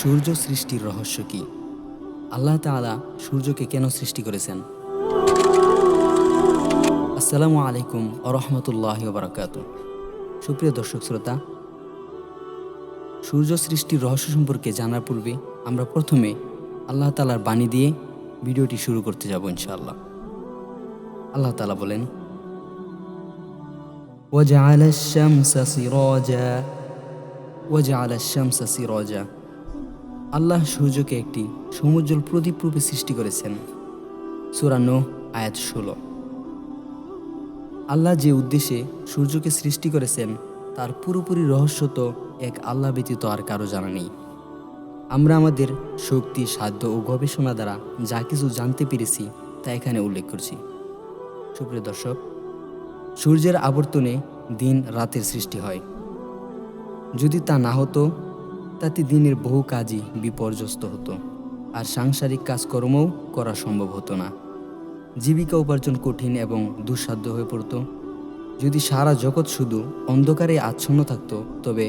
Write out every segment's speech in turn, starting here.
সূর্য সৃষ্টির রহস্য কি আল্লাহ তাআলা সূর্যকে কেন সৃষ্টি করেছেন আসসালামু আলাইকুম আরহামতুল্লাহ বারাকাত সুপ্রিয় দর্শক শ্রোতা সূর্য সৃষ্টির রহস্য সম্পর্কে জানার পূর্বে আমরা প্রথমে আল্লাহ তালার বাণী দিয়ে ভিডিওটি শুরু করতে যাব ইনশাআল্লাহ আল্লাহ তালা বলেন وجعل الشمس سراجا وجعل الشمس سراجا আল্লাহ সূর্যকে একটি সমুজ্জ্বল প্রদীপ রূপে সৃষ্টি করেছেন। সুরানো আয়াত ষোলো। আল্লাহ যে উদ্দেশ্যে সূর্যকে সৃষ্টি করেছেন, তার পুরোপুরি রহস্য তো এক আল্লাহ ব্যতীত আর কারও জানা নেই। আমরা আমাদের শক্তি, সাধ্য ও গবেষণা দ্বারা যা কিছু জানতে পেরেছি, তা এখানে উল্লেখ করছি। সুপ্রিয় দর্শক, সূর্যের আবর্তনে দিন রাতের সৃষ্টি হয়। যদি তা না হতো তাতে দিনের বহু কাজই বিপর্যস্ত হতো, আর সাংসারিক কাজকর্মও করা সম্ভব হতো না। জীবিকা উপার্জন কঠিন এবং দুঃসাধ্য হয়ে পড়তো। যদি সারা জগৎ শুধু অন্ধকারে আচ্ছন্ন থাকতো, তবে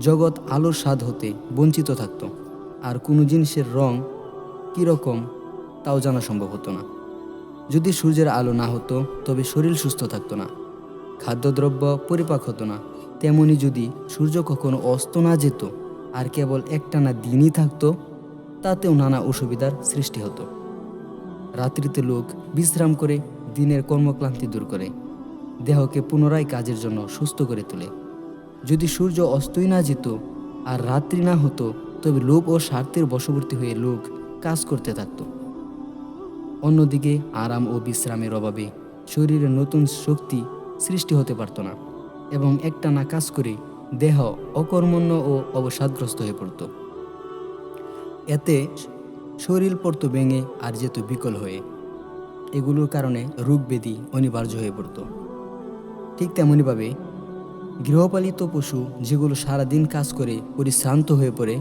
জগৎ আলোর স্বাদ হতে বঞ্চিত থাকত, আর কোনো জিনিসের রং কীরকম তাও জানা সম্ভব হতো না। যদি সূর্যের আলো না হতো, তবে শরীর সুস্থ থাকতো না, খাদ্যদ্রব্য পরিপাক হতো না। তেমনি যদি সূর্য কখনো অস্ত না যেত আর কেবল একটানা দিনই থাকতো, তাতেও নানা অসুবিধার সৃষ্টি হতো। রাত্রিতে লোক বিশ্রাম করে দিনের কর্মক্লান্তি দূর করে, দেহকে পুনরায় কাজের জন্য সুস্থ করে তোলে। যদি সূর্য অস্তই না যেত আর রাত্রি না হতো, তবে লোভ ও স্বার্থের বশবর্তী হয়ে লোক কাজ করতে থাকত। অন্যদিকে আরাম ও বিশ্রামের অভাবে শরীরে নতুন শক্তি সৃষ্টি হতে পারত না এবং একটানা কাজ করে দেহ অকর্মণ্য ও অবসাদগ্রস্ত হয়ে পড়ত। এতে শরীর পড়ত ভেঙে আর যেত বিকল হয়ে। এগুলোর কারণে রোগ ব্যাধি অনিবার্য হয়ে পড়ত। ঠিক তেমনইভাবে গৃহপালিত পশু যেগুলো সারাদিন কাজ করে পরিশ্রান্ত হয়ে পড়ে,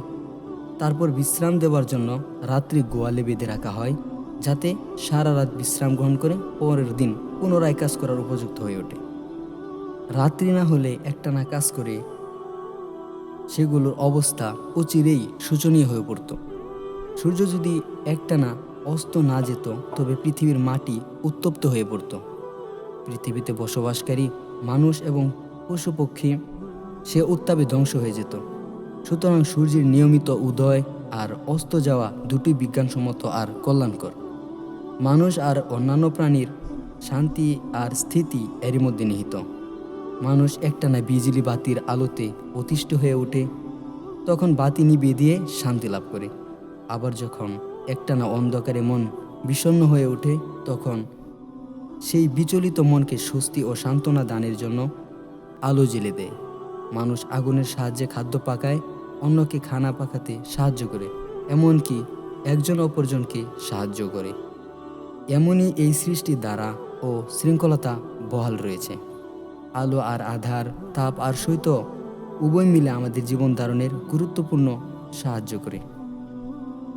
তারপর বিশ্রাম দেওয়ার জন্য রাত্রি গোয়ালে বেঁধে রাখা হয়, যাতে সারা রাত বিশ্রাম গ্রহণ করে পরের দিন পুনরায় কাজ করার উপযুক্ত হয়ে ওঠে। রাত্রি না হলে একটানা কাজ করে সেগুলোর অবস্থা অচিরেই শোচনীয় হয়ে পড়ত। সূর্য যদি একটানা অস্ত না যেত, তবে পৃথিবীর মাটি উত্তপ্ত হয়ে পড়ত। পৃথিবীতে বসবাসকারী মানুষ এবং পশু পক্ষী সে উত্তাপে ধ্বংস হয়ে যেত। সুতরাং সূর্যের নিয়মিত উদয় আর অস্ত যাওয়া দুটি বিজ্ঞানসম্মত আর কল্যাণকর। মানুষ আর অন্যান্য প্রাণীর শান্তি আর স্থিতি এরই মধ্যে নিহিত। মানুষ একটানা বিজলি বাতির আলোতে অতিষ্ঠ হয়ে ওঠে, তখন বাতি নিভিয়ে দিয়ে শান্তি লাভ করে। আবার যখন একটানা অন্ধকারে মন বিষণ্ণ হয়ে ওঠে, তখন সেই বিচলিত মনকে স্বস্তি ও সান্ত্বনা দানের জন্য আলো জ্বেলে দেয়। মানুষ আগুনের সাহায্যে খাদ্য পাকায়, অন্যকে খানা পাকাতে সাহায্য করে, এমনকি একজন অপরজনকে সাহায্য করে। এমনই এই সৃষ্টির দ্বারা ও শৃঙ্খলতা বহাল রয়েছে। আলো আর আধার তাপ আর শৈত উভয় মিলে আমাদের জীবন ধারণের গুরুত্বপূর্ণ সাহায্য করে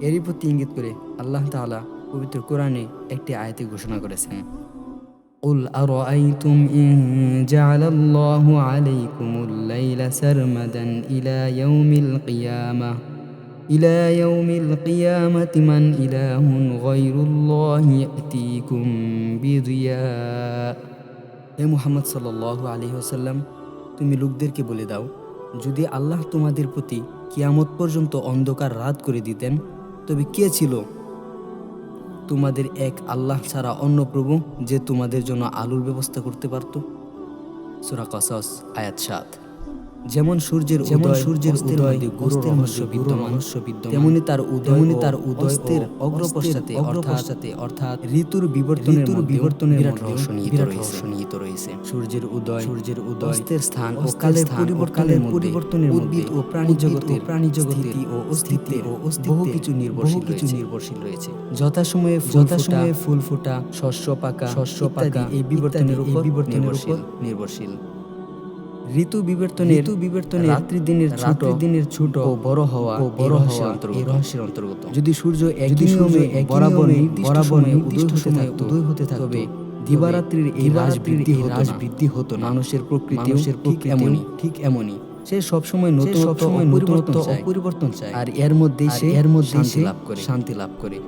এরই প্রতি ইঙ্গিত করে আল্লাহ তাআলা পবিত্র কোরআনে একটি আয়াতে ঘোষণা করেছেন قل أرأيتم إن جعل الله عليكم الليل سرمدا إلى يوم القيامة إلى يوم القيامة من إله غير الله يأتيكم بضياء হে মুহাম্মদ সাল্লাহ আলী হোসাল্লাম তুমি লোকদেরকে বলে দাও, যদি আল্লাহ তোমাদের প্রতি কিয়ামত পর্যন্ত অন্ধকার রাত করে দিতেন, তবে কে ছিল? তোমাদের এক আল্লাহ ছাড়া অন্য প্রভু যে তোমাদের জন্য আলোর ব্যবস্থা করতে পারত? সুরাকসাস কসস, আয়াত সাত। যেমন সূর্যের যেমন সূর্যের উদয় গুরু রহস্য বিদ্যমান। তেমনি তার উদয় তার উদয়ের অগ্রপশ্চাতে অগ্রপশ্চাতে অর্থাৎ ঋতুর বিবর্তনের ঋতুর বিবর্তনের বিরাট রহস্য নিহিত রয়েছে। সূর্যের উদয় সূর্যের উদয় অস্তের স্থান ও কালের পরিবর্তনের পরিবর্তনের উদ্ভিদ ও প্রাণী জগতের প্রাণী জগতের ও অস্তিত্ব ও বহু কিছু নির্ভরশীল কিছু নির্ভরশীল রয়েছে। যথাসময়ে যথাসময়ে ফুল ফোটা শস্য পাকা শস্য পাকা এই বিবর্তনের উপর বিবর্তনের উপর নির্ভরশীল। ঋতু বিবর্তনে ঋতু বিবর্তনে রাত্রি দিনের ছোট দিনের ছোট ও বড় হওয়া ও বড় হওয়া এই রহস্যের অন্তর্গত। যদি সূর্য একই নিয়মে বরাবর বরাবর নির্দিষ্ট সময়ে উদয় হতে থাকবে দিবারাত্রির এই রাজবৃদ্ধি বৃদ্ধি হ্রাস বৃদ্ধি হতো মানুষের প্রকৃতি মানুষের প্রকৃতি এমনই। ঠিক এমনই। সে সবসময় নতুন সবসময় নতুনত্ব পরিবর্তন চায়। আর এর মধ্যেই সে এর মধ্যে সে লাভ করে। শান্তি লাভ করে।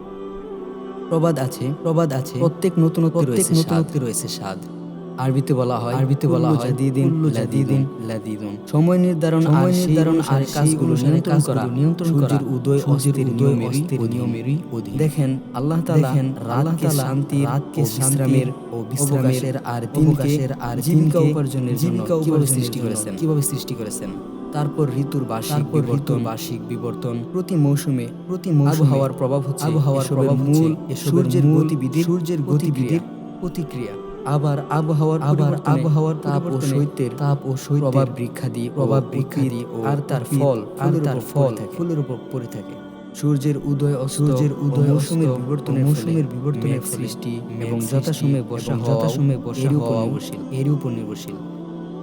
প্রবাদ আছে। প্রবাদ আছে। প্রত্যেক নতুন রয়েছে নতুনত্বে রয়েছে স্বাদ। আরবিতে বলা হয় আরবিতে বলা হয় দিদিন লাদিদিন। লাদিদুন। সময় নির্ধারণ আর নির্ধারণ আর কাজগুলো নিয়ন্ত্রণ করা। নিয়ন্ত্রণ করা। সূর্যের উদয় অস্তের উদয় অস্তের নিয়মেরই অধীন। দেখেন আল্লাহ তাআলা দেখেন রাতকে শান্তি রাতকে বিশ্রামের ও বিশ্রামের আর দিনকের আর জীবিকা উপার্জনের জন্য কীভাবে সৃষ্টি করেছেন? কীভাবে সৃষ্টি করেছেন? তারপর ঋতুর বার্ষিক পরিবর্তন বার্ষিক বিবর্তন। প্রতি মৌসুমে প্রতি মৌসুমে আবহাওয়ার প্রভাব হচ্ছে আবহাওয়ার প্রভাব মূল সূর্যের গতিবিধি সূর্যের গতিবিধি প্রতিক্রিয়া। আবার আবহাওয়ার আবার আবহাওয়ার তাপ ও শৈত্যের তাপ ও শৈত্য প্রভাব বৃক্ষা দিয়ে প্রভাব বৃক্ষা দিয়ে আর তার ফল আর তার ফল ফুলের উপর পড়ে থাকে। সূর্যের উদয় ও সূর্যের উদয় মৌসুমের বিবর্তন মৌসুমের বিবর্তনের সৃষ্টি এবং যথাসময়ে বর্ষা যথাসময়ে বর্ষা হওয়া নির্ভরশীল। এর উপর নির্ভরশীল।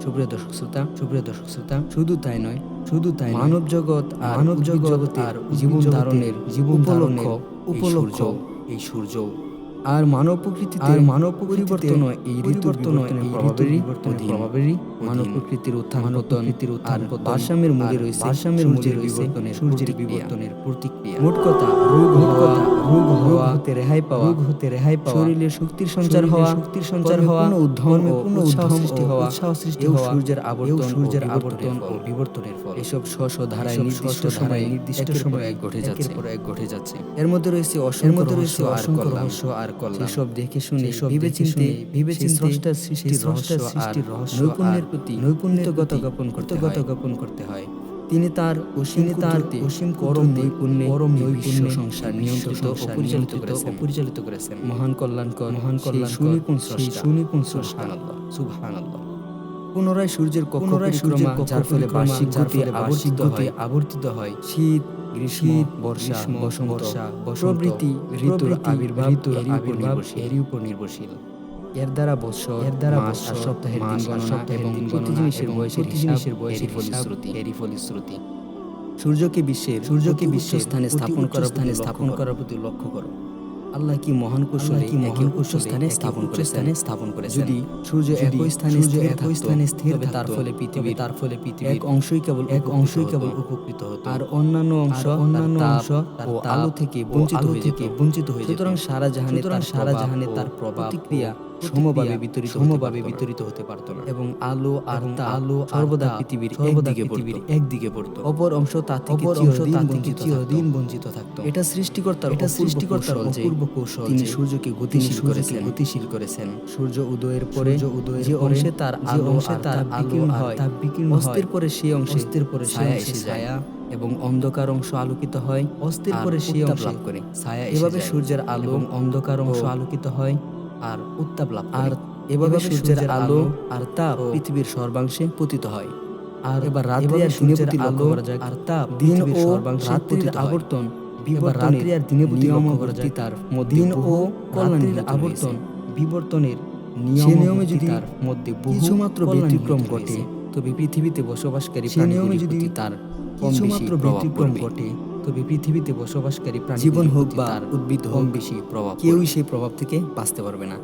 সুপ্রিয় দর্শক শ্রোতা সুপ্রিয় দর্শক শ্রোতা শুধু তাই নয় শুধু তাই মানব জগৎ আর মানব আর জীবন ধারণের জীবন ধারণের উপলক্ষ উপলক্ষ এই সূর্য। আর মানব প্রকৃতি আর মানব পরিবর্তন এই পরিবর্তন এই পরিবর্তনের প্রভাবেরই মানব প্রকৃতির উত্থান প্রকৃতির উত্থান ভারসাম্যের মূলে রয়েছে ভারসাম্যের মূলে রয়েছে সূর্যের বিবর্তনের প্রতিক্রিয়া। মোট কথা রোগ মোট কথা রোগ হওয়া হতে রেহাই পাওয়া রোগ হতে রেহাই পাওয়া শরীরে শক্তির সঞ্চার হওয়া শক্তির সঞ্চার হওয়া কোনো উদ্ধম ও উৎসাহ সৃষ্টি হওয়া উৎসাহ সৃষ্টি হওয়া সূর্যের আবর্তন সূর্যের আবর্তন ও বিবর্তনের ফল। এসব স্ব স্ব ধারায় নির্দিষ্ট সময়ে নির্দিষ্ট সময়ে ঘটে যাচ্ছে। ঘটে যাচ্ছে। এর মধ্যে রয়েছে অসংখ্য রহস্য আর কল্যাণ। আর দেখে শুনে ভেবে ভেবে স্রষ্টার রহস্য নৈপুণ্যের প্রতি নৈপুণ্যগত জ্ঞাপন করতে জ্ঞাপন করতে হয়। তিনি তার অসীম তার অসীম করম নৈপুণ্যে নৈপুণ্য সংসার নিয়ন্ত্রিত অপরিচালিত অপরিচালিত করেছেন। মহান কল্যাণকর মহান কল্যাণ সুনিপুণ সুনিপুণ সুবহানাল্লাহ পুনরায় সূর্যের কক্ষ পুনরায় সূর্যের যার ফলে বার্ষিক আবর্তিত হয়। শীত গ্রীষ্ম বর্ষা বসন্ত প্রভৃতি ঋতুর আবির্ভাব এরই উপর নির্ভরশীল। এর দ্বারা বৎসর এর দ্বারা মাস আর সপ্তাহের দিন এবং প্রতি জিনিসের বয়সের জিনিসের বয়সের ফলশ্রুতি এরই ফলশ্রুতি সূর্যকে বিশ্বের সূর্যকে বিশ্ব স্থানে স্থাপন করার স্থানে স্থাপন করার প্রতি লক্ষ্য করো। আল্লাহ কি মহান কৌশলে কি মহান কৌশল স্থানে স্থাপন করে স্থানে স্থাপন করে যদি সূর্য একই স্থানে সূর্য একই স্থানে স্থির তবে তার ফলে পৃথিবী তার ফলে পৃথিবী এক অংশই কেবল এক অংশই কেবল উপকৃত হতো। আর অন্যান্য অংশ অন্যান্য অংশ ও আলো থেকে বঞ্চিত হয়ে থেকে বঞ্চিত হয়ে সুতরাং সারা জাহানে তার সারা জাহানে তার প্রতিক্রিয়া সমভাবে বিতরিত সমভাবে বিতরিত হতে পারত না। এবং আলো আর আলো সর্বদা পৃথিবীর একদিকে পৃথিবীর একদিকে পড়তো। অপর অংশ তা অংশ তা থেকে চিরদিন বঞ্চিত থাকতো। এটা সৃষ্টিকর্তার এটা সৃষ্টিকর্তার অপূর্ব কৌশল তিনি সূর্যকে গতিশীল করেছেন। গতিশীল করেছেন। সূর্য উদয়ের পরে যে অংশে তার আলো অংশে তার আলো হয় তা বিকীর্ণ অস্তের পরে সেই অংশের পরে ছায়া এসে ছায়া। এবং অন্ধকার অংশ আলোকিত হয় অস্থির পরে সেই অংশ লাভ করে ছায়া এভাবে সূর্যের আলো অন্ধকার অংশ আলোকিত হয় আর উত্তাপ লাভ আর এভাবে সূর্যের আলো আর তাপ পৃথিবীর সর্বাংশে পতিত হয়। আর এবার রাত্রি আর দিনে প্রতি লক্ষ্য করা যায় আর তাপ দিন ও সর্বাংশে পতিত আবর্তন রাত্রি আর দিনে প্রতি লক্ষ্য করা যায় তার দিন ও কল্যাণের আবর্তন বিবর্তনের নিয়মে যদি তার মধ্যে কিছুমাত্র ব্যতিক্রম ঘটে তবে পৃথিবীতে বসবাসকারী প্রাণীগুলি যদি তার কিছুমাত্র ব্যতিক্রম ঘটে তবে পৃথিবীতে বসবাসকারী প্রাণী জীবন হোক বা উদ্ভিদ হোক বেশি প্রভাব কেউই সেই প্রভাব থেকে বাঁচতে পারবে না।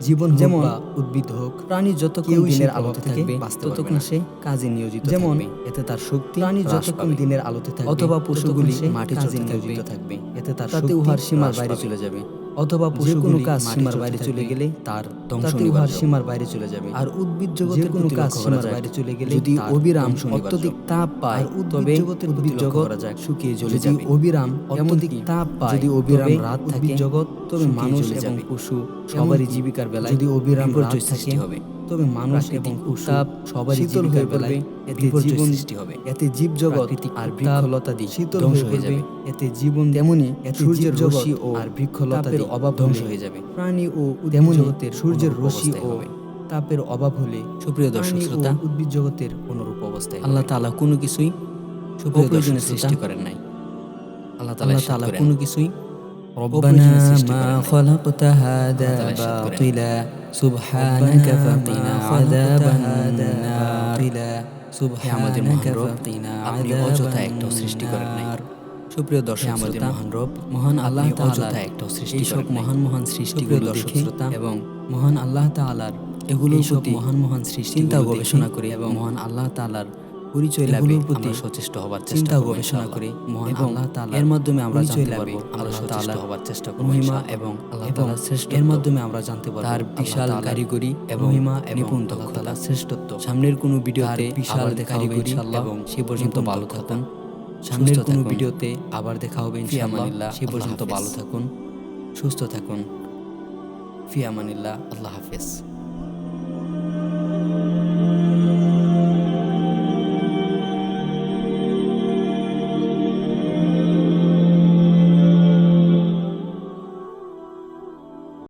জীবন যেমন উদ্ভিদ হোক প্রাণী যত কেউ দিনের আলোতে থাকবে ততক্ষণ সে কাজে নিয়োজিত যেমন এতে তার শক্তি প্রাণী যতক্ষণ দিনের আলোতে থাকবে অথবা পশুগুলি মাঠে কাজে নিয়োজিত থাকবে। এতে তার শক্তি উহার সীমার বাইরে চলে যাবে। অথবা যে কোনো কাজ সীমার বাইরে চলে গেলে তার ধ্বংস সীমার বাইরে চলে যাবে। আর উদ্ভিদ জগতের কোনো কাজ সীমার বাইরে চলে গেলে যদি অবিরাম অত্যধিক তাপ পায় তবে উদ্ভিদ জগৎ শুকিয়ে চলে যাবে। অবিরাম অত্যধিক তাপ পায় যদি অবিরাম রাত থাকে জগৎ তবে মানুষ এবং পশু সবারই জীবিকার বেলায় যদি অবিরাম রাত থাকে হবে। তবে মানুষ এবং উত্তাপ সবাই শীতল হয়ে পড়বে এতে জীবন সৃষ্টি হবে। এতে জীব জগৎ আর বৃক্ষলতা দিয়ে শীতল ধ্বংস হয়ে যাবে। এতে জীবন তেমনি সূর্যের রশ্মি ও আর বৃক্ষলতাদের অভাব ধ্বংস হয়ে যাবে। প্রাণী ও তেমন জগতের সূর্যের রশ্মি ও তাপের অভাব হলে সুপ্রিয় দর্শক শ্রোতা উদ্ভিদ জগতের অনুরূপ অবস্থায় আল্লাহ তালা কোনো কিছুই সুপ্রিয় সৃষ্টি করেন নাই। আল্লাহ তালা কোনো কিছুই النار সুপ্রিয় দর্শক হে আমাদের শ্রোতা, মহান রব, মহান আপনি আল্লাহ অযথা তাআলার একটাও সৃষ্টি এইসব করেন নাই। মহান মহান সুপ্রিয় সৃষ্টিগুলো দর্শক দেখে শ্রোতা, এবং মহান আল্লাহ তাআলার এগুলোর এইসব প্রতি মহান মহান সৃষ্টি চিন্তা গবেষণা গবেষণা করি এবং মহান আল্লাহ তাআলার পরিচয় লাভে এগুলোর প্রতি সচেষ্ট হবার চেষ্টা গবেষণা। করে মহান আল্লাহ তাআলার এর মাধ্যমে আমরা জানতে পারব আমরা আল্লাহ সচেষ্ট তাআলার হবার চেষ্টা করব মহিমা এবং আল্লাহ এবং তাআলার শ্রেষ্ঠত্ব এর মাধ্যমে আমরা জানতে পারব তার বিশাল কারিগরি এবং মহিমা এবং আল্লাহ দক্ষতা শ্রেষ্ঠত্ব। সামনের কোনো ভিডিওতে বিশাল কারিগরি ইনশাআল্লাহ। এবং সে পর্যন্ত ভালো থাকুন। সামনের কোনো ভিডিওতে আবার দেখা হবে ইনশাআল্লাহ। সে পর্যন্ত ভালো থাকুন। সুস্থ থাকুন। ফি আমানিল্লাহ আল্লাহ হাফেজ।